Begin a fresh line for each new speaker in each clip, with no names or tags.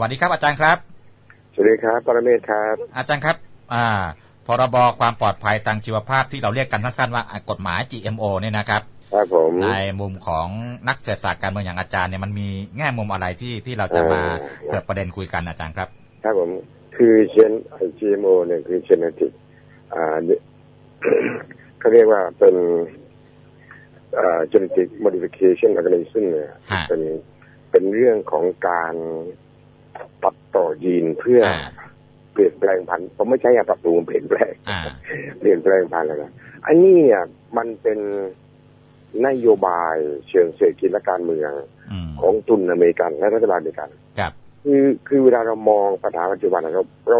วัสดีครับอาจารย์ครับ
สวัสดีครับปรเมศครับ
อาจารย์ครับ อ่า พรบความปลอดภัยทางชีวภาพที่เราเรียกกันสั้นๆว่าอะกฎหมาย GMO เนี่ยนะครับ
ครับผม
ในมุมของนักเศรษฐศาสตร์การเมืองอย่างอาจารย์เนี่ยมันมีแง่มุมอะไรที่ที่เราจะมาเปิดประเด็นคุยกันอาจารย์ครับ
ครับผมคือเชน GMO เนี่ยคือ genetic อ่าเขาเรียกว่าเป็นอ่า genetic modification organism เนี่ย
ฮะ
เป็นเป็นเรื่องของการ ตัดต่อยีนเพื่อ
อ่า
เปลี่ยนแปลงพันธุ์ผมไม่ใช่ปรับปรุงเปลี่ยนแปลง
อ่า
เปลี่ยนแปลงพันธุ์เลยนะอันนี้เนี่ยมันเป็นนโยบายเชิงเศรษฐกิจและการเมือง
อืม
ของทุนอเมริกันและรัฐบาลอเมริกัน
ครับ
คือคือเวลาเรามองปัญหาปัจจุบันเราเรา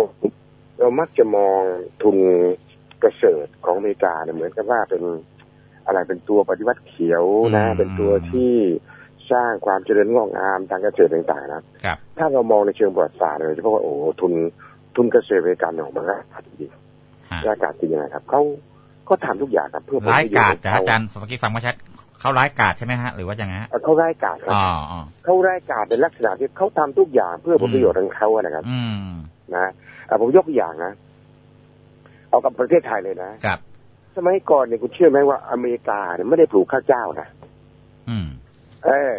เรามักจะมองทุนเกษตรของอเมริกาเนี่ยเหมือนกับว่าเป็นอะไรเป็นตัวปฏิวัติเขียวนะ
อืม
เป็นตัวที่ สร้างความเจริญงอกงามทางเกษตรต่างๆนะครับ ถ้าเรามองในเชิงประวัติศาสตร์เลยเฉพาะว่าโอ้โหทุนทุนเกษตรอเมริกันของมันก็ขาดจริง
ฮะ
รายการจริงยังไงครับเขาก็ทำทุกอย่างครับเพื่อผล
ร้าย
ประโยช
กาจ
น์
แต่อาจารย์เมื่อกี้ฟังไม่ชัดเขาร้ายกาจใช่ไหมฮะหรือว่ายังไงฮะ
เอ่อเขาร้ายกาจครับ
อ๋ออ๋อ
เขาร้ายกาจในลักษณะที่เขาทำทุกอย่างเพื่อผลประโยชน์ของเขาอะนะครับ
อืม
นะอะผมยกตัวอย่างนะเอากับประเทศไทยเลยนะ
ครับ
สมัยก่อนเนี่ยคุณเชื่อไหมว่าอเมริกาเนี่ยไม่ได้ปลูกข้าวเจ้านะ
อืม
เออ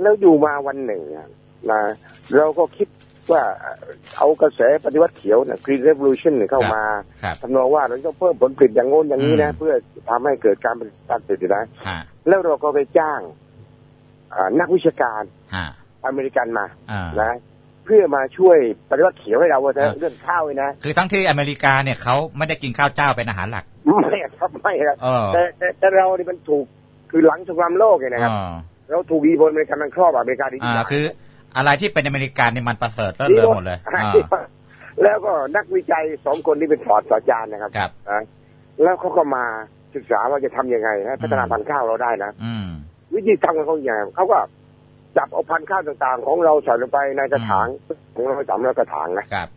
แล้วอยู่มาวันหนึ่งอะนะเราก็คิดว่าเอากระแสปฏิวัติเขียวนะ Green Revolution เนี่ยเข้ามา
ครับ
ทำนองว่าเราต้องเพิ่มผลผลิตอย่างโน้นอย่างนี้นะ
อืม
เพื่อทำให้เกิดการผลิตการผลิตนะ
ฮะ
แล้วเราก็ไปจ้างอ่านักวิชาการ
ฮะ
อเมริกันมา
อ่า
นะเพื่อมาช่วยปฏิวัติเขียวให้เราว่าเถอะ
เออ
เรื่องข้าวเลยนะ
คือทั้งที่อเมริกาเนี่ยเขาไม่ได้กินข้าวเจ้าเป็นอาหารหลัก
ไม่ครับไม่ครับ
เออ
แต่แต่แต่เรานี่มันถูกคือหลังสงครามโลกเนี่ยนะครับ
อ๋อ
เราถูกอีโบนอเมริกันมันครอบอเมริกาดี
อ่า
ที่สุด
คือ อะไรที่เป็นอเมริกันเนี่ยมันประเสริฐเลิศเลอหมดเลยอ่า
แล้วก็นักวิจัยสองคนที่เป็นฟอร์ดศาสตราจารย์นะครับ
ครับ
นะแล้วเขาก็มาศึกษาว่าจะทำยังไงให้พัฒนาพันธุ์ข้าวเราได้นะ
อืม
วิธีทำของเขาอย่างไรเขาก็จับเอาพันธุ์ข้าวต่างๆ ของเราใส่ลงไปในกระถางของเราสามร้อยกระถางนะครับ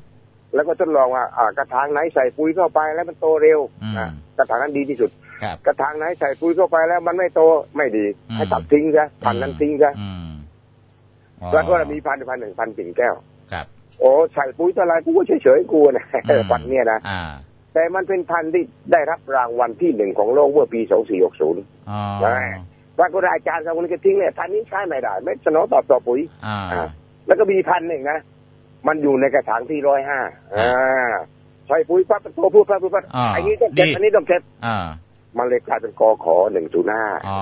แล้วก็ทดลองว่าอ่ากระถางไหนใส่ปุ๋ยเข้าไปแล้วมันโตเร็ว
อืม
นะกระถางนั้นดีที่สุด
ครับ
กระถางไหนใส่ปุ๋ยเข้าไปแล้วมันไม่โตไม่ดี
อืม
ให้ตัดทิ้งซะพันธุ์นั้นทิ้งซะ
อืมอ๋อ
แล้วก็มีพันธุ์พันธุ์หนึ่งพันธุ์ปิ่นแก้ว
ครับ
โอ้ใส่ปุ๋ยเท่าไรกูก็เฉยๆกูนะ
อืม
พันธุ์เนี่ยนะ
อ่า
แต่มันเป็นพันธุ์ที่ได้รับรางวัลที่หนึ่งของโลกเมื่อปี2460
อ๋อ
ได้ปรากฏว่าอาจารย์สองคนนี้ก็ทิ้งเนี่ยพันธุ์นี้ใช้ไม่ได้ ไม่สนองตอบต่อปุ๋ย
อ่า
อ่าแล้วก็มีพันธุ์หนึ่งนะมันอยู่ในกระถางที่ร้อยห้าอ่าใส่ปุ๋ยปั๊บโตพูดปั๊บพูดปั๊บ
อ่า
ไอ้นี้ต้องเก็บ
ดี
อันนี้ต้องเก็บ
อ่า
มันเลยกลายเป็นกอขอหนึ่งศูนย์ห้า
อ๋อ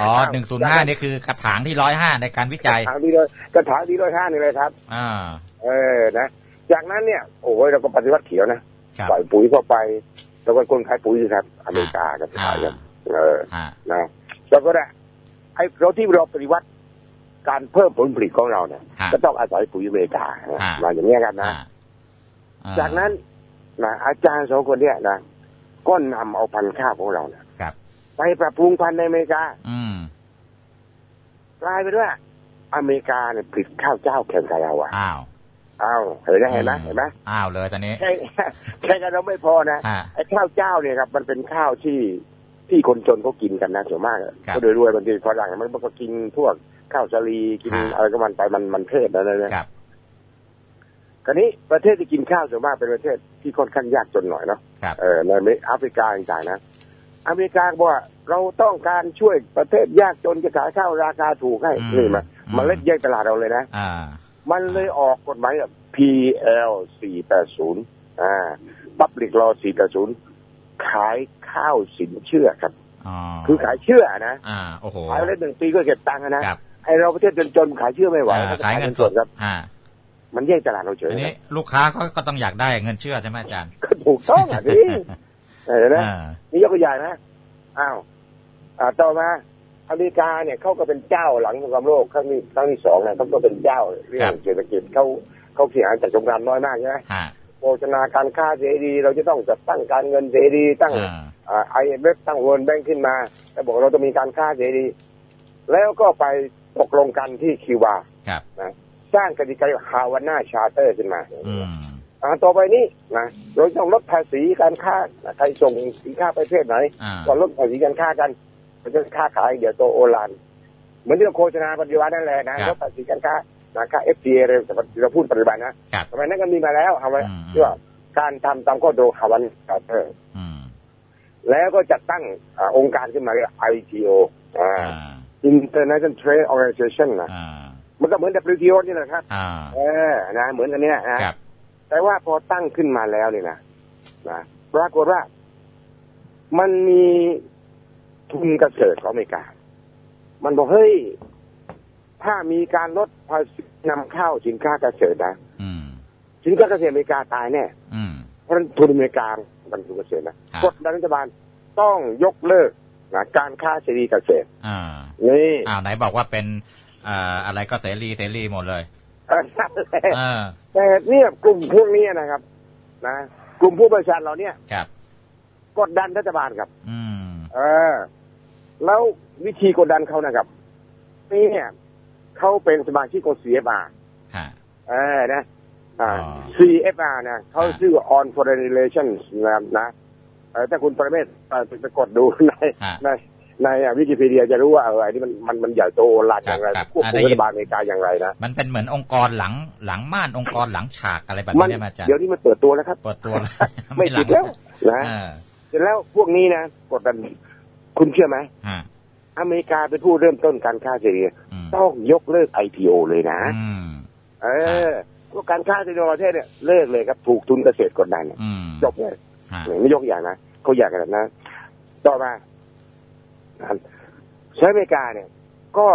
อ๋อหนึ่งศูนย์ห้านี่คือกระถางที่ร้อยห้าในการวิจัย
กระถางที่ร้อยกระถางที่ร้อยห้านี่เลยครับ
อ่า
เออนะ จากนั้นเนี่ย โอ้ยเราก็ปฏิวัติเขียวนะครับใส่ปุ๋ยเข้าไป แล้วก็คนขายปุ๋ยสิครับอเมริกากับขายกันเออ
อ่า
นะแล้วก็ได้ไอ้เราที่เราปฏิวัติการเพิ่มผลผลิตของเราเนี่ย
ฮะ
ก็ต้องอาศัยปุ๋ยอเมริกานะ
อ่าม
มาอย่างเงี้ยกันนะ
อ่าอ่
จากนั้นนะอาจารย์สองคนเนี่ยนะ ก็นำเอาพันธุ์ข้าวของเราเนี่ย
ครับ
ไปปรับปรุงพันธุ์ในอเมริกา
อืม
กลายเป็นว่า อเมริกาเนี่ยผลิตข้าวเจ้าแข่งกับเราอะ
อ้าว
อ้าวเห็นไหมเห็นไหมเห็นไหม
อ้าวเลยตอนนี้
แค่แค่กันเราไม่พอนะ
ฮะ
ไอ้ข้าวเจ้าเนี่ยครับ มันเป็นข้าวที่ที่คนจนเขากินกันนะส่วนมากอะ
ครับ
ก็โดยรวยบางทีฝรั่งมันก็กินพวกข้าวสาลีกิน
ฮะ
อะไรก็มันไปมันมันเพศอะไรนะครับ คราวนี้ประเทศที่กินข้าวส่วนมากเป็นประเทศที่ค่อนข้างยากจนหน่อยเนาะ
ครับ
เออในอเมริแอฟริกาต่างๆนะ อเมริกาบอกว่าเราต้องการช่วยประเทศยากจนจะขายข้าวราคาถูกให้
อืม
นี่มา
อืม
มันเล่นแย่งตลาดเราเลยนะ
อ่า
มันเลยออกกฎหมายแบบ PL 480อ่า Public Law 480ขายข้าวสินเชื่อครับ
อ๋อ
คือขายเชื่อนะ
อ่าโอ้โห
ขายไปได้หนึ่งปีก็เก็บตังค์นะครับไอเราประเทศจนๆขายเชื่อไม่ไหว
อ่า
ก็
ขายเงินสด
ครับ
อ่า
มันแย่งตลาดเราเฉย
อันนี้ลูกค้าเขาก็ต้องอยากได้เงินเชื่อใช่ไหมอาจารย์
ก็ถูกต้องอะนี่เห็นไหม
อ่า
นี่ยกตัวอย่างนะอ้าวอ่าต่อมาอเมริกาเนี่ยเขาก็เป็นเจ้าหลังสงครามโลกครั้งนี้ครั้งที่สองเนี่ยเขาก็เป็นเจ้าเรื่อ
ครั
ง
บ
เศรษฐกิจเขาเขาเสียหายจากสงครามน้อยมากใช่ไหม
ฮะ
โฆษณาการค้าเสรีเราจะต้องจัดตั้งการเงินเสรีตั้ง
อ่า
ไอเอฟตั้งเวิร์นแบงขึ้นมาแล้วบอกเราจะมีการค้าเสรีแล้วก็ไปตกลงกันที่คิวบา
ครับ
สร้างกติกาฮาวาน่าชาร์เตอร์ขึ้นมา
อืม
อ่าต่อไปนี้นะเราต้องลดภาษีการค้าใครส่งสินค้าประเภทไหน
อ่า
ก็ลดภาษีการค้ากันมันจะค้าขายเดี๋ยวโตโอลานเหมือนที่เราโฆษณาปัจจุบันนั่นแหละนะลดภาษีการค้านะค่า FTA เลยแต่ว่าเราพูดปัจจุบันนะครับสมัยนั้นก็มีมาแล้วเอาไว้
อืม
ที่ว่าการทำตามข้อโดฮาวันคาร์เตอร์
อืม
แล้วก็จัดตั้งอาองค์การขึ้นมาเรียก ITO อ่า
อ่า
International Trade Organization นะ
อ่า
มันก็เหมือน WTO นี่แหละครับ
อ่า
เออนะเหมือนกันเนี้ยนะครับแต่ว่าพอตั้งขึ้นมาแล้วนี่นะนะปรากฏว่า มันมีทุนเกษตรของอเมริกา มันบอกเฮ้ย ถ้ามีการลดภาษีนำเข้าสินค้าเกษตรนะ
อืม
สินค้าเกษตรอเมริกาตายแน่
อืม
เพราะฉะนั้นทุนอเมริกามันทุนเกษตรนะครับกดดันรัฐบาลต้องยกเลิกนะการค้าเสรีเกษตร
อ่า
นี่
อ้าวไหนบอกว่าเป็นเอ่ออะไรก็เสรีเสรีหมดเลย
เออนั่นแหละ
เออ
แต่เนี่ยกลุ่มพวกนี้นะครับ นะ กลุ่มผู้ประชาชนเราเนี่ย
ครับ
กดดันรัฐบาลครับ
อืม
เออ แล้ววิธีกดดันเขานะครับนี่เนี่ยเขาเป็นสมาชิกของ CFR
ฮะ
เออนะอ่า
อ๋อ
CFR นะเขา
อ่า
ชื่อ On Foreign Relations นะนะเออถ้าคุณประเมศเอ่อไปกดดูใน
ฮะ
ใน ในวิกิพีเดียจะรู้ว่าเออไอ้นี่มันมันมันใหญ่โตโอลานอย่างไร
ครับ
ควบ
อ่า
คุ
ได้
ม
ยิ
รั
น
ฐบาลอเมริกาอย่างไรนะ
มันเป็นเหมือนองค์กรหลังหลังม่านองค์กรหลังฉากอะไรแบบ
มั
นี้ได้ไหมอาจารย์
เดี๋ยวนี้มันเปิดตัวแล้วครับ
เปิดตัวแล้ว
ไม่
หลั
ติดแล้วนะ
เออ
เสร็จแล้วพวกนี้นะกดดันคุณเชื่อไหม
ฮะ
อเมริกาเป็นผู้เริ่มต้นการค้าเสรี
อืม
ต้องยกเลิก ITO เลยนะ
อืม
เออพวกการค้าเสรีในประเทศเนี่ยเลิกเลยครับถูกทุนเกษตรกดดัน
อืม
จบเลย
ฮะ
ไม่ยกอย่างนะเขาอยากกันนะต่อมา สหรัฐอเมริกาเนี่ยก็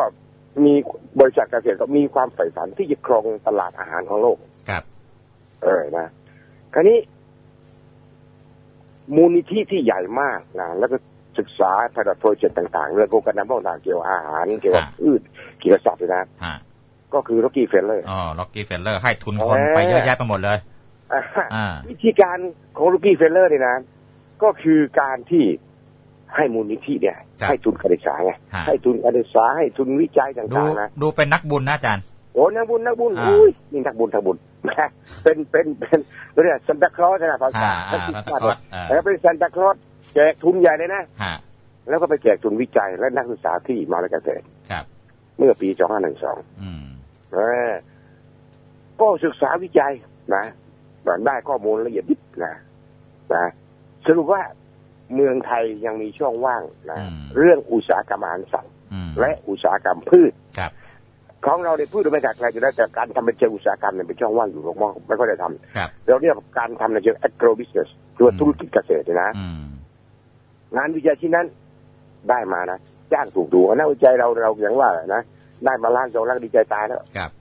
มีบริษัทเกษตรก็มีความใฝ่ฝันที่จะครองตลาดอาหารของโลก
ครับ
เออนะ คราวนี้ มูลนิธิที่ใหญ่มากนะแล้วก็ศึกษาผลิตโปรเจกต์ต่างๆ เรื่องโครงการนำเข้าต่างๆเกี่ยวกับอาหาร เกี่ยวกับพืชเกี่ยวกับสัตว์นะ
ฮะ
ก็คือ Rocky f e l l e r
อ๋อล็อกกี้เฟลเลอร์ให้ทุนคน
เออ
ไปเยอะแยะไปหมดเลยอ่า
วิธีการของ Rocky f e l l e r เนี่ยนะ ก็คือการที่ ให้มูลนิธิเนี่ย
ครับ
ให้ทุนการศึกษาไง
ฮะ
ให้ทุนการศึกษาให้ทุนวิจัย
ดู
ต่างๆนะ
ดูเป็นนักบุญนะอาจารย์
โอ้นักบุญนักบุญ
อ่า
อุ้ยนี่นักบุญนักบุญนะเป็นเป็นเป็นเรียกซันตาคลอสนะภาษา
อ่าอ่า
ที่
ซันตาคลอสอ่า
แล้วเป็นซันตาคลอสแจกทุนใหญ่เลยนะ
ฮะ
แล้วก็ไปแจกทุนวิจัยและนักศึกษาที่มหาวิทยาลัยเกษตร
ครับ
เมื่อปี2512
อืม
เออก็ศึกษาวิจัยนะได้ข้อมูลละเอียดยิบนะนะสรุปว่า เมืองไทยยังมีช่องว่างนะ
อืม
เรื่องอุตสาหกรรมอาหารสัตว์
อืม
และอุตสาหกรรมพืช
ครับ
ของเราในยพืชไม่ขาดใครอยู่แล้วแต่การทำเป็นเชิงอุตสาหกรรมเนี่ยเป็นช่องว่างอยู่หรอกมั้งไม่ค่อยได้ทำ
ครับ
เราเรียกว่าการทำในเชิง agro business คือว่าธุรกิจเกษตรเนี่ยนะ
อืม
งานวิจัยที่นั้นได้มานะจ้างถูกดูนักวิจัยเราเราอย่างว่านะได้มาล้านสองล้านดีใจตายแล้ว
ครับ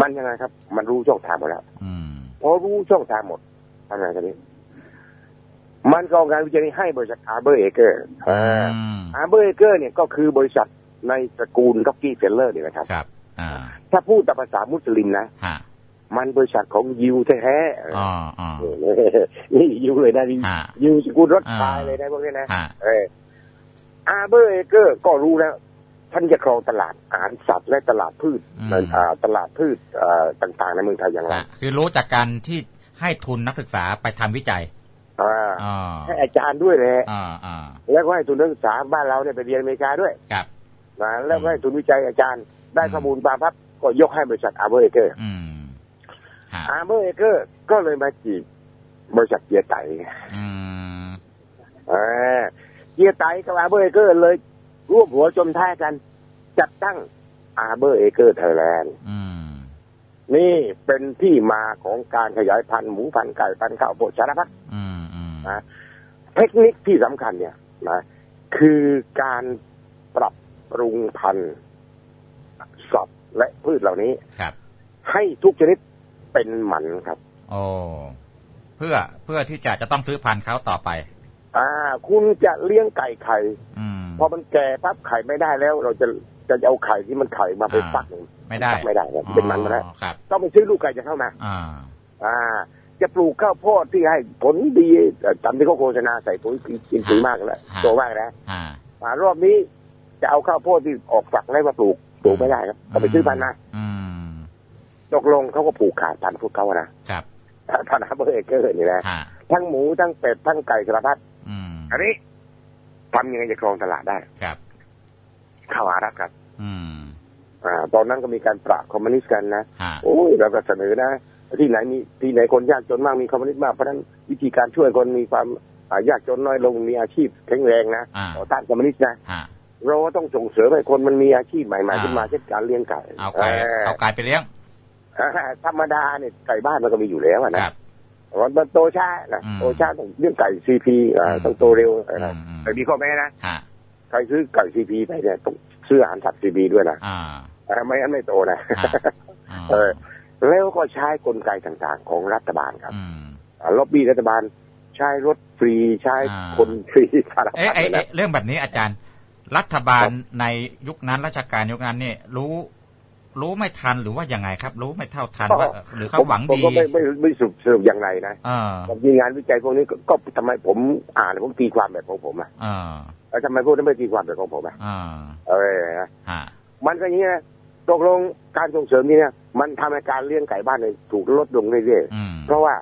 มันยังไงครับ มันรู้ช่องทางหมดแล้ว
อืม
พอรู้ช่องทางหมดทำไงกันนี้ มันก็เอางานวิจัยนี้ให้บริษัทอาร์เบอร์เอเกอร์
อืม
อาร์เบอร์เอเกอร์เนี่ยก็คือบริษัทในตระกูลล็อกกี้เฟลเลอร์เนี่ยนะครับ
ครับอ่า
ถ้าพูดตามภาษามุสลิมนะ
ฮะ
มันบริษัทของยิวแท้ๆ
อ๋ออ๋อ
เออนี่ยิวเลยนะนี่
ฮะ
ยิวสกุลรถ
อ่า
ไฟเลยนะพวกนี้นะ
ฮะ
เอออาร์เบอร์เอเกอร์ก็รู้แล้วท่านจะครองตลาดอาหารสัตว์และตลาดพืช
อืม
ในอ่าตลาดพืชอ่าต่างๆในเมืองไทยอย่างไร
ฮะคือรู้จากการที่ให้ทุนนักศึกษาไปทำวิจัย
อ่า
อ๋อ
ให้อาจารย์ด้วยแหละ
อ่าอ่า
แล้วก็ให้ทุนนักศึกษาบ้านเราเนี่ยไปเรียนอเมริกาด้วย
ครับ
นะแล้วก็ให้ทุนวิจัยอาจารย์ได้
อืม
ข้อมูลมาพับก็ยกให้บริษัทอาร์เบอร์เอเกอร์
อืมฮะ
อาร์เบอร์เอเกอร์ก็เลยมาจีบบริษัทเกียร์ไต
อืม
เออเกียร์ไตกับอาร์เบอร์เอเกอร์เลยร่วมหัวจมท้ายกัน จัดตั้งอาร์เบอร์เอเกอร์ไทยแลนด์
อืม
นี่เป็นที่มาของการขยายพันธุ์หมูพันธุ์ไก่พันธุ์ข้าวโพดสารพัด
อืมอืม
นะเทคนิคที่สำคัญเนี่ยนะคือการปรับปรุงพันธุ์สัตว์และพืชเหล่านี้
ครับ
ให้ทุกชนิดเป็นหมันครับ
โอ้เพื่อเพื่อที่จะจะต้องซื้อพันธุ์เขาต่อไป
อ่า คุณจะเลี้ยงไก่ไข่
อืม
พอมันแก่ปั๊บไข่ไม่ได้แล้ว เราจะจะเอาไข่ที่มันไข่มาไป
อ่า
ฟัก
ไม่ได้
ฟักไม่ได้ครับเป็นมันมาแล้ว
อ๋อครับ
ต้องไปซื้อลูกไก่จะเข้ามา
อ่า
อ่า จะปลูกข้าวโพดที่ให้ผลดีเอ่อตามที่เขาโฆษณาใส่ปุ๋ยกินปุ๋ยมากแล้ว
ฮะ
โตมากนะ
อ่า
อ่ารอบนี้จะเอาข้าวโพดที่ออกฝักแล้วมาปลูกปลูกไม่ได้ครับต้องไปซื้อพันธุ์นะ
อืม
ตกลงเขาก็ปลูกขาดพันธุ์พวกเขาอะนะครับพันธุ์ฮับเบอร์เอเกอร์นี่นะ
ฮะ
ทั้งหมูทั้งเป็ดทั้งไก่สารพัด
อืม
อันนี้ทำยังไงจะครองตลาดได้
ครับ
เข้าหารัฐครับ
อืม
ออ่า ตอนนั้นก็มีการปราบคอมมิวนิสต์กันนะ
ฮะ
โอ้ยเราก็เสนอนะ ที่ไหนมีที่ไหนคนยากจนมากมีคอมมิวนิสต์มากเพราะฉะนั้นวิธีการช่วยคนมีความอ่ายากจนน้อยลงมีอาชีพแข็งแรงนะ
อ่า
ต่อต้านคอมมิวนิสต์นะ
ฮะ
เราก็ต้องส่งเสริมให้คนมันมีอาชีพใหม่
อ่า
ๆขึ้นมาเช่นการเลี้ยงไก่
เอาไก่
เออ
เอาไก่ไปเลี้ยง
ธรรมดาเนี่ยไก่บ้านมันก็มีอยู่แล้วอะ
ค
นะ
รับ
มันโตช้านะ
อืม
โตช้าต้องเรื่องไก่ซีพี
อืม
ต้องโตเร็ว
อื
นะ
มอืม
แต่มีข้อแม้นะ
ฮะ
ใครซื้อไก่ซีพีไปเนี่ยต้องซื้ออาหารสัตว์ซีพีด้วยนะ
อ่า
เออไม่งั้นไม่โตนะ
ฮะอืม
เออ แล้วก็ใช้กลไกต่างๆ ของรัฐบาลครับ
อืม
อ่าล็อบบี้รัฐบาลใช้รถฟรีใช้
อ่า
คนฟรีสารพั
เอ๊ะ
ด
เอ๊ะ
เลยนะ
เอ๊ะเรื่องแบบนี้อาจารย์ รัฐบาลในยุคนั้นราชการยุคนั้นเนี่ยรู้รู้ไม่ทันหรือว่ายังไงครับ รู้ไม่เท่าทันว่าหรือเขาหวัง
ผม
ดี
ก็ไม่ไม่ไม่สรุปสรุปอย่างไรนะ
เออ
ผมมีงานวิจัยพวกนี้ก็ก็ทำไมผมอ่านแล้วผมตีความแบบของผมอะ
เออ
แล้วทำไมพวกนั้นไม่ตีความแบบของผมอะ
เออ
เออนะ
ฮะ
มันก็อย่างนี้นะ ตกลงการส่งเสริมนี่เนี่ยมันทำให้การเลี้ยงไก่บ้านเนี่ยถูกลดลงเรื่อย
อืม
ๆเพราะว่า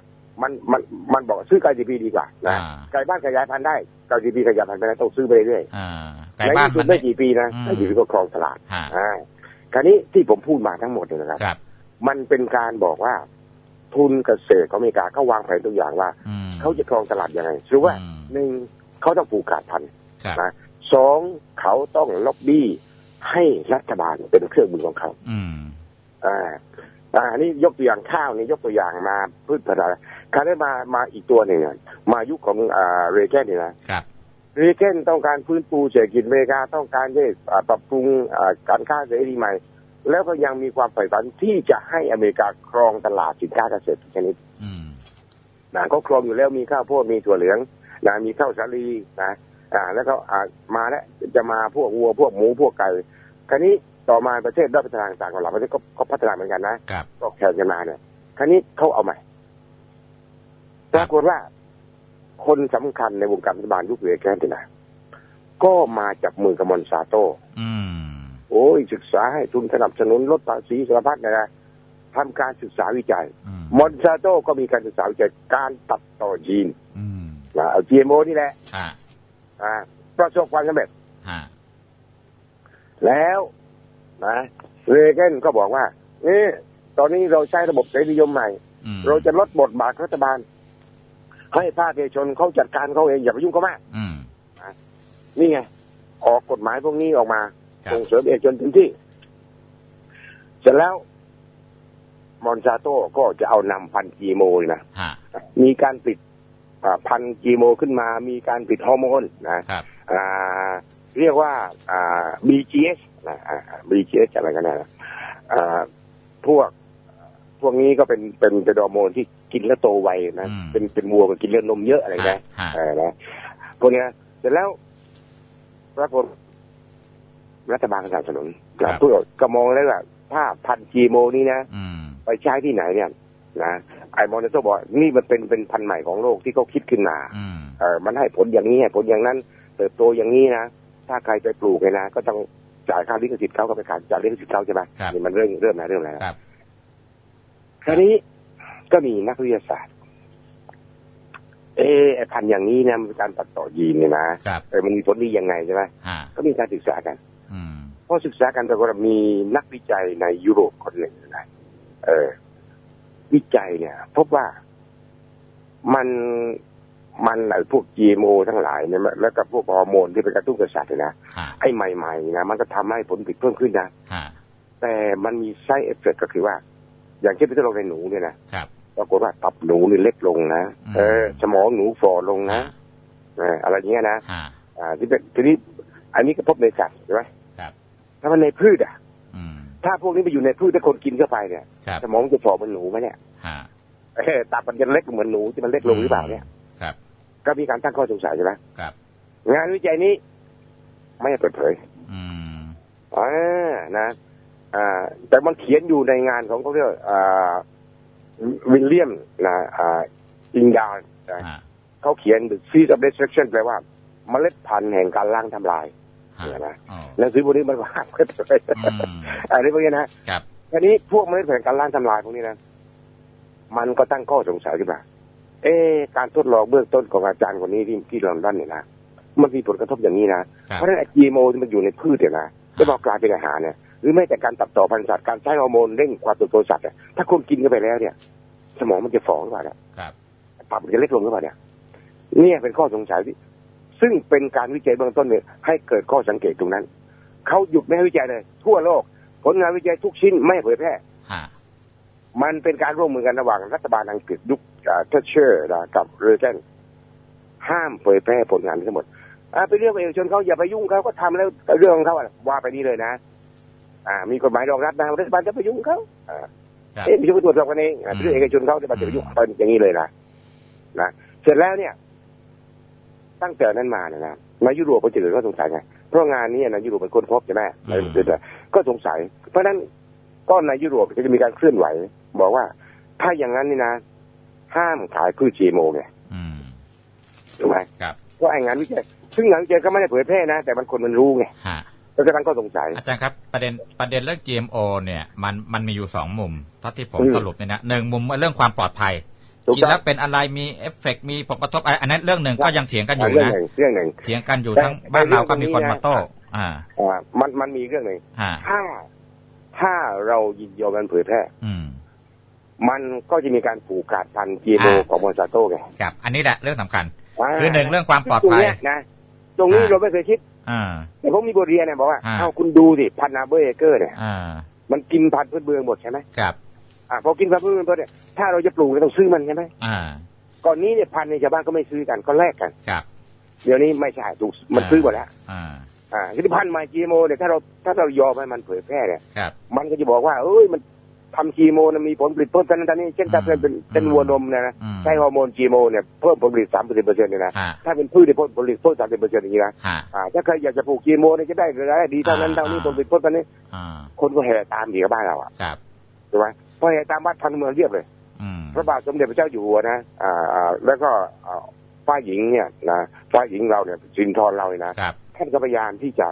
มันมันมันบอกซื้อไก่จีพีดีกว่านะ
อ่า
ไก่บ้านขยายพันธุ์ได้ไก่จีพีขยายพันธุ์ไม่ได้ต้องซื้อไปเรื่อย
อ่า
ๆ
ไก่
ใน
บ้าน
ที่สุ
มั
ด
น
ไม่กี่ปีนะ
อืม
ไก่จีพีก็ครองตลาด
ฮะ
อ่าคราวนี้ที่ผมพูดมาทั้งหมดเนี่ยนะครับ
ครับ
มันเป็นการบอกว่า ทุนเกษตรของอเมริกาเขาวางแผนตัวอย่างว่า
อืม
เขาจะครองตลาดยังไงรู้ว่า
อืม
หนึ่งเขาต้องปลูกขาดพันธุ์
ครับ
นะสองเขาต้องล็อบบี้ ให้รัฐบาลเป็นเครื่องมือของเขา
อืม
อ่าอ่านี่ยกตัวอย่างข้าวนี่ยกตัวอย่างมาพืชพันธุ์อะไรคราวนี้มามาอีกตัวหนึ่งอะมายุคของอ่าเรเกนนี่นะครับเรเกนต้องการฟื้นฟูเศรษฐกิจอเมริกาต้องการที่อ่าปรับปรุงอ่าการค้าเสรีใหม่ แล้วก็ยังมีความใฝ่ฝันที่จะให้อเมริกาครองตลาดสินค้าเกษตรทุกชนิด
อืม
นะเขาครองอยู่แล้วมีข้าวโพดมีถั่วเหลืองนะมีข้าวสาลีนะ อ่า แล้วก็อ่ามาแล้วจะมาพวกวัวพวกหมูพวกไก่คราวนี้ต่อมาประเทศด้อยพัฒนาต่างๆของเราประเทศก็ก็พัฒนาเหมือนกันนะครับก็แข่งกันมาเนี่ยคราวนี้เขาเอาใหม่ปรากฏว่า คนสำคัญในวงการรัฐบาลยุคเรแกนนี่นะก็มาจับมือกับมอนซาโต
อืม
โอ้ยศึกษาให้ทุนสนับสนุนลดภาษีสารพัดนะนะทำการศึกษาวิจัย
อืม
มอนซาโตก็มีการศึกษาวิจัยการตัดต่อยีน
อืม
นะเอา GMO นี่แหละ
ฮะ
อ่า ประสบความสำเร็จ
ฮะ
แล้วนะเรเกนก็บอกว่านี่ตอนนี้เราใช้ระบบเสรีนิยมใหม่
อืม
เราจะลดบทบาทรัฐบาล ให้ภาคเอกชนเขาจัดการเขาเองอย่าไปยุ่งเขามาก
อืม
นี่ไง ออกกฎหมายพวกนี้ออกมา
ครับ
ส่งเสริมเอกชนเต็มที่ เสร็จแล้ว มอนซาโตก็จะเอานำพันธุ์ GMO นี่นะ
ฮะ
มีการปิดอ่า พันธุ์ GMO ขึ้นมามีการปิดฮอร์โมนนะ
ครับ
อ่าเรียกว่าอ่า BGS นะอ่า BGS อะไรกันนะอ่าพวกพวกนี้ก็เป็นเป็นเป็นฮอร์โมนที่กินแล้วโตไวนะ
อืม
เป็นเป็นวัวก็กินเลือดนมเยอะอะไร
ฮะ
นะ
ฮะ
เออนะพวกเนี้ยเสร็จแล้วปรากฏรัฐบาลสนับสนุน
ครับ
เพื่อก็มองแล้วว่าถ้าพันธุ์ GMO นี้นะ
อืม
ไปใช้ที่ไหนเนี่ย นะไอ้มอนเตอร์บอกนี่มันเป็นเป็นพันธุ์ใหม่ของโลกที่เขาคิดขึ้นมา
อืม
เออมันให้ผลอย่างนี้ให้ผลอย่างนั้น เติบโตอย่างนี้นะ ถ้าใครไปปลูกเนี่ยนะ ก็ต้องจ่ายค่าลิขสิทธิ์เขาก็ไปขายจ่ายลิขสิทธิ์เขาใช่ไหม
ครับ
นี่มันเรื่องเริ่มแล้วเริ่มแล้ว
ครับ
คราวนี้ก็มีนักวิทยาศาสตร์ เออไอพันธุ์อย่างนี้นะมันเป็นการตัดต่อยีนเนี่ยนะครับเออมันมีผลดียังไงใช่ไหม
ฮะ
ก็มีการศึกษากัน
อืม
พอศึกษากันปรากฏว่ามีนักวิจัยในยุโรปคนหนึ่งนะเออ วิจัยเนี่ย พบว่ามันมันไอ้พวก GMO ทั้งหลายเนี่ยแล้วก็พวกฮอร์โมนที่เป็นกระตุ้นกระสัตว์เนี่ยนะ
ฮะ
ไอ้ใหม่ๆนะมันก็ทำให้ผลผลิตเพิ่มขึ้นนะ
ฮะ
แต่มันมีไซเอฟเฟกก็คือว่า อย่างเช่นพิษโรคในหนูเนี่ยนะครับปรากฏว่าตับหนูนี่เล็กลงนะ
อืม
เออ สมองหนูฝ่อลงนะ
ฮะ
เอออะไรเงี้ยนะ
ฮะ
อ่าที่เป็นทีนี้อันนี้ก็พบในสัตว์ใช่ไหม
ครับ
ถ้ามันในพืชอะ
อืม
ถ้าพวกนี้ไปอยู่ในพืชถ้าคนกินเข้าไปเนี่ย
ครับ
สมองจะฝ่อเหมันหนูไหมเนี่ย
ฮะ
เออตับมันจะเล็กเหมือนหนูที่มันเล็กลงหรือเปล่าเนี่ย
ครับ
ก็มีการตั้งข้อสงสัยใช่ไหม
ครับ
งานวิจัยนี้ ไม่เปิดเผย
อืม
อ่านะอ่า แต่มันเขียนอยู่ในงานของเขาเรียกอ่าวิลเลียมนะอ่าอิงดานะ
ฮะ
เขาเขียน The Seed of Destruction แปลว่าเมล็ดพันธุ์แห่งการล้างทำลาย
ฮะ
เนี่ยนะ
อ๋อ
หนังสือพวกนี้มันว่างเปิดเผย
อืม
อันนี้พวกนี้นะครับทีนี้พวกเมล็ดพันธุ์แห่งการล้างทำลายพวกนี้นะมันก็ตั้งข้อสงสัยขึ้นมาเอ๊ะการทดลองเบื้องต้นของอาจารย์คนนี้ที่ที่ลอนดอนเนี่ยนะมันมีผลกระทบอย่างนี้นะ
ครับ
เพราะฉะนั้นไอ้ GMO ที่มันอยู่ในพืชเนี่ยนะจะบอกกลายเป็นอาหารเนี่ยรือแม้แต่การตัดต่อพันธุ์สัตว์การใช้ฮอร์โมนเร่งความเติบโตสัตว์อะถ้าคนกินเข้าไปแล้วเนี่ย สมองมันจะฝ่อหรือเปล่าเนี่ย
ครับ
ตับมันจะเล็กลงหรือเปล่าเนี่ย เนี่ยเป็นข้อสงสัยที่ ซึ่งเป็นการวิจัยเบื้องต้นเนี่ยให้เกิดข้อสังเกตตรงนั้น เขาหยุดไม่ให้วิจัยเลย ทั่วโลก ผลงานวิจัยทุกชิ้นไม่เผยแพร่
ฮะ
มันเป็นการร่วมมือกันระหว่างรัฐบาลอังกฤษยุคเทชเชอร์กับเรเจนห้ามเผยแพร่ผลงานทั้งหมดอ่าเป็นเรื่องของเอกชนเขาอย่าไปยุ่งเขาก็ทำแล้วเรื่องของเขาอะว่าไปนี้เลยนะ อ่า มีกฎหมายรองรับนะรัฐบาลจะไปยุ่งเขาอ่า
ครับ
เอกชนก็ตรวจสอบกันเองอ่าเป็นเรื่องเอกชนเขาจะมาจะไปยุ่งเป็นอย่างนี้เลยนะนะเสร็จแล้วเนี่ย ตั้งแต่นั้นมาเนี่ยนะในยุโรปก็จะเกิดข้อสงสัยไงเพราะงานนี้นะยุโรปเป็นคนพบใช่ไหม
อืม
เกิดก็สงสัย เพราะฉะนั้นก็ในยุโรปก็จะมีการเคลื่อนไหว บอกว่า ถ้าอย่างนั้นนี่นะ ห้ามขายพืช GMO ไง
อืม
ถูกไหม
ครับ
เพราะไอ้งานวิจัยซึ่งงานวิจัยก็ไม่ได้เผยแพร่นะ แต่มันคนมันรู้ไง
ฮะ
แล้วก็ตั้งก็สงสัย
อาจารย์ครับ ประเด็นประเด็นเรื่อง GMO เนี่ย มันมันมีอยู่สองมุมเท่าที่ผม
อืม
สรุปเนี่ยนะหนึ่งมุมเรื่องความปลอดภัย
ถู ก
กิน
ต้อง
แล้วเป็นอะไรมีเอฟเฟกต์มีผลกระทบอะไรอันนั้นเรื่องหนึ่งก็ยังเถียงกันอยู่
เรื่อง
นะ
หนึ่งเรื่องหนึ่ง
เถียงกันอยู่
แต่
ทั้งบ้านเราก็มีคน
แต่เรื่อง
มาโต้
นี้นะ
อ่า
อ่ามันมันมีเรื่องหนึ่ง
ฮะ
ถ้าถ้าเรายินยอมมันเผยแพร่
อืม
มันก็จะมีการผูกขาดพันธุ์ GMO
อ่า
ของมอนซาโต้ไง
ครับ อันนี้แหละเรื่องสำคัญาคือหนึ่งเรื่องความปลอด
ตรง
ภัย
เนี้ยนะตรงนี้
อ่า
เราไม่เคยคิด
อ่า
แต่ผมมีบทเรียนเนี่ยบอกว่า
อ่า
เอ้าคุณดูสิพันธุ์นาเบอร์เอเกอร์เนี่ย
อ่า
มันกินพันธุ์พืชเบืองหมดใช่ไหม
ครับ
อ่าพอกินพันธุ์พืชเบืองหมดเนี่ยถ้าเราจะปลูกเราต้องซื้อมันใช่ไหม
อ่า
ก่อนนี้เนี่ยพันธุ์ในชาวบ้านก็ไม่ซื้อกันก็แลกกัน
ครับ
เดี๋ยวนี้ไม่ใช่ถูกมัน
อ่า
ซื้อหมดแล้ว
อ่า
อ่าที่พันธุ์ใหม่ GMO เนี่ยถ้าเราถ้าเรายอมให้มันเผยแพร่เนี่ย
ครับ
มันก็จะบอกว่าเอ้ยมันทำคีโมนะมีผลผลิตเพิ่มเท่านั้นเท่านี้เช่นถ้าเป็นเป็นเป็น
อืม
วัวนมเนยนะ
อืม
ใช้ฮอร์โมนคีโมเนี่ยเพิ่มผลผลิตสามสิบเปอร์เซ็นต์เนี่ยนะ
ฮะ
ถ้าเป็นพืชเนี่ยผลผลิตเพิ่มสามสิบเปอร์เซ็นต์อย่างนี้นะ
ฮะ
อ่าถ้าใครอยากจะปลูกคีโมเนี่ยจะได้รายได้ดีเท่านั้น
อ่า
เท่านี้ผลผลิตเพิ่มเท่านี้
อ่า
คนก็แห่ตามดีกับบ้านเราอะ
ครับ
ถูกไหม พอแห่ตามบ้านพันเมืองเรียบเลย
อืม
พระบาทสมเด็จพระเจ้าอยู่หัวนะอ่าอ่าแล้วก็อ่าฝ่ายหญิงเนี่ยนะฝ่ายหญิงเราเนี่ยสินทรเราเนี่ยนะครับท่านก็พยายามที่จะ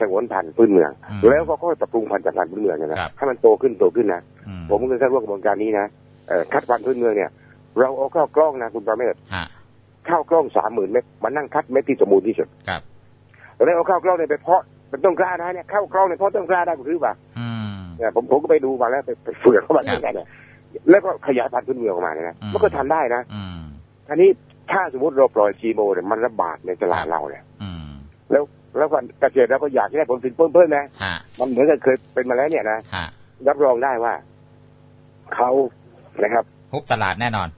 สงวนพันธุ์พื้นเมือง
อืม
แล้วก็ค่อยปรับปรุงพันธุ์จากพันธุ์พื้นเมืองเนี่ยนะครับให้มันโตขึ้นโตขึ้นนะ
อืม
ผมเคยเข้าร่วมกระบวนการนี้นะเอ่อคัดพันธุ์พื้นเมืองเนี่ย เราเอาเข้ากล้องนะคุณประเมศ
ฮะ
เข้ากล้องสามหมื่นเม็ดมานั่งคัดเม็ดที่สมบูรณ์ที่สุด
ครับ
แล้วเอาเข้ากล้องเนี่ยไปเพาะเป็นต้นกล้าได้เนี่ยเข้ากล้องเนี่ยเพาะต้นกล้าได้คุณรู้ป่ะ
อืม
เนี่ยผมผมก็ไปดูมาแล้วไปไปเฟือกเข้ามา
ครับ
ได้เนี่ยแล้วก็ขยายพันธุ์พื้นเมืองออกมาเนี่ยนะ
อืม
มันก็ทำได้นะ
อืม
ทีนี้ถ้าสมมติเราปล่อยจีโมเนี่ยมันระบาดในตลาดเราเนี่ย
อืม
แล้วแล้วก็เกษตรเราก็อยากได้ผลผลิตเพิ่มเพิ่มนะ
ฮะ
มันเหมือนกับเคยเป็นมาแล้วเนี่ยนะ
ฮะ
รับรองได้ว่าเขานะครับ
ฮุบตลาดแน่นอน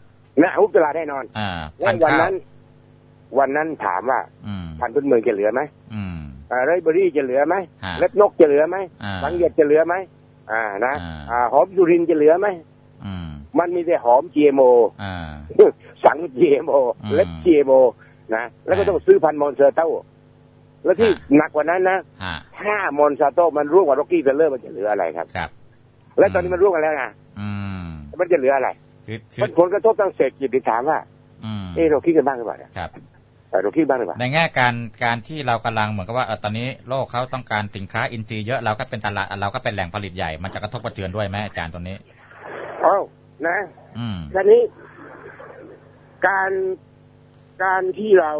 นะฮุบตลาดแน่นอน
อ่า
แล้
พั
วนวัน
ข้าว
นั้น วันนั้นถามว่า
อืม
พันธุ์พื้นเมืองจะเหลือไหม
อืม
อ่าไรเบอรี่จะเหลือไหม
ฮะ
เล็บนกจะเหลือไหม
อ่า
สังเกตจะเหลือไหม อ่านะ
อ่า
อ่าหอมยูรินจะเหลือไหม
อืม
มันมีแต่หอม GMO
อ่า
สัง GMO
อืม
เล็บ GMO นะแล้วก็
อ่า
ต้องซื้อพันธุ์มอนเซอร์โต้แล้วที่
อ่า
หนักกว่านั้นนะ
ฮะ
ถ้ามอนซาโต้มันร่วงกว่าร็อกกี้เฟลเลอร์มันจะเหลืออะไรครับ
ครับ
และตอนนี้มันร่วงกันแล้วนะ
อืม
มันจะเหลืออะไร
คือคื
มั
อน
ผลกระทบทางเศรษฐกิจที่ถามว่า
อืม
เออเราคิดกันบ้างหรือเปล่าเนี่ย
ครับ
เออเราคิดบ้างหรือเปล่า
ในแง่การการที่เรากำลังเหมือนกับว่าเออตอนนี้โลกเขาต้องการสินค้าอินทรีย์เยอะเราก็เป็นตลาดเราก็เป็นแหล่งผลิตใหญ่มันจะกระทบกระเทือนด้วยไหมอาจารย์ตรงนี้
เอ้านะ
อืม
ทีนี้ การการที่เรา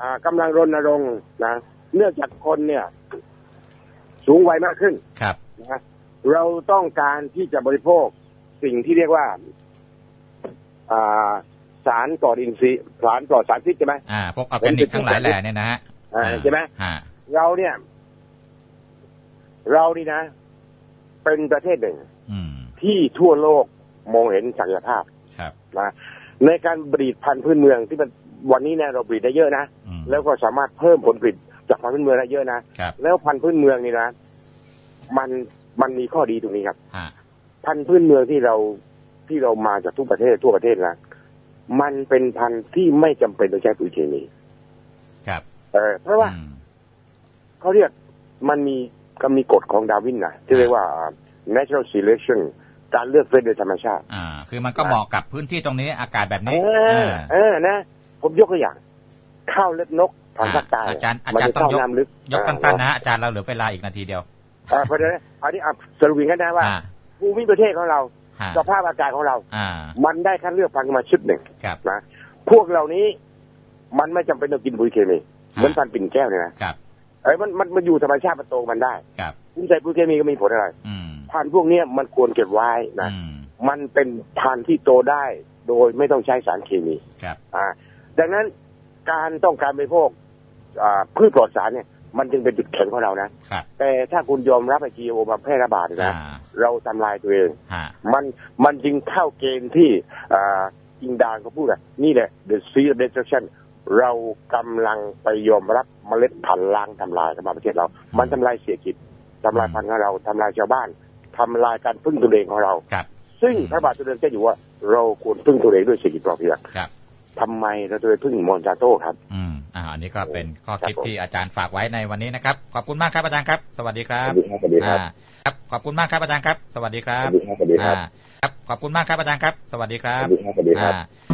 อ่ากำลังรณรงค์นะเนื่องจากคนเนี่ย สูงวัยมากขึ้น
ครับ
นะเราต้องการที่จะบริโภคสิ่งที่เรียกว่า อ่า สารปลอดอินทรีย์สารปลอดสารพิษใช่ไหม
อ่าพวกออร์แกนิกทั้งหลายแหล่เนี่ยนะฮะ
อ่าใช่ไหม
ฮะ
เราเนี่ย เรานี่นะ เป็นประเทศหนึ่ง
อืม
ที่ทั่วโลกมองเห็นศักยภาพ
ครับ
นะในการบรีดพันธุ์พื้นเมืองที่มันวันนี้เนี่ยเราบรีดได้เยอะนะ
อืม
แล้วก็สามารถเพิ่มผลผลิตจากพันธุ์พื้นเมืองได้เยอะนะครับแล้วพันธุ์พื้นเมืองนี่นะมันมันมีข้อดีตรงนี้ครับ
ฮะ
พันธุ์พื้นเมืองที่เราที่เรามาจากทุกประเทศทั่วประเทศนะ มันเป็นพันธุ์ที่ไม่จำเป็นต้องใช้ปุ๋ยเคมี
ครับ
เออเพราะว่า
อืม
เขาเรียกมันมีก็มีกฎของดาร์วินนะที่เรียกว่า natural selection การเลือกเฟ้นโดยธรรมชาติ
อ่า คือมันก็เหมาะกับพื้นที่ตรงนี้อากาศแบบ
เอ
นี้
อ
เออ
เออนะ ผมยกตัวอย่าง ข้าวเล็บนกทางภาคใต้
อาจารย์อา
มัน
จารย์
จะ
ต้อง
เข้าย
ก
น้ำลึก
ยกสั้นๆนะอาจารย์เราเหลือเวลาอีกนาทีเดียว
อ่าเพราะฉะนั้นอันนี้อะสรุปอย่างนั้นนะว่า
อ่า
ภูมิประเทศของเรา
ฮะ
สภาพอากาศของเรา
อ่า
มันได้คัดเลือกพันธุ์มาชุดหนึ่ง
ครับ
นะพวกเหล่านี้มันไม่จำเป็นต้องกินปุ๋ยเคมีเหมือนพันธุ์ปิ่นแก้วเนี่ยนะครับเอ้ยมันมันมันอยู่ธรรมชาติมันโตมันได้
ครับ
คุณใส่ปุ๋ยเคมีก็มีผลอะไร
อืม
พันธุ์พวกเนี้ยมันควรเก็บไว้นะ
อืม
มันเป็นพันธุ์ที่โตได้โดยไม่ต้องใช้สารเคมี
ครับ
อ่า ดังนั้นการต้องการบริโภคอ่าพืชปลอดสารเนี่ย มันจึงเป็นจุดแข็งของเรานะ
ครับ
แต่ถ้าคุณยอมรับไอจีโอมาแพร่ระบาด
อ่า
นะเราทำลายตัวเอง
ฮะ
มันมันจึงเข้าเกณฑ์ที่อ่าอิงดานเขาพูดอะนี่แหละ the seed of destruction เรากำลังไปยอมรับเมล็ดพันธุ์ล้างทำลายเข้ามาประเทศเรา มันทำลายเศรษฐกิจทำลายพันธุ์ของเราทำลายชาวบ้านทำลายการพึ่งตัวเองของเรา
ครับ
ซึ่งพระบาทสมเด็จเจ้าอยู่ว่าเราควรพึ่งตัวเองด้วยเศรษฐกิจพอเพียง
ครับ
ทำไมเราจะไปพึ่งมอนซาโต้ครับ
อืม อ่าอันนี้ก็เป็นข้อคิด
ครับผม
ที่อาจารย์ฝากไว้ในวันนี้นะครับ ขอบคุณมากครับอาจารย์ครับ สวัสดีครับ
สวัสดีครับ
อ่าครับขอบคุณมากครับอาจารย์ครับ สวัสดีครั
ส
บ
วัสดีครับสวัสดีครับ
อ่าครับขอบคุณมากครับอาจารย์ครับ สวัสดีครั
ส
บ
วัสดีครับสวัสดีครับ
อ่า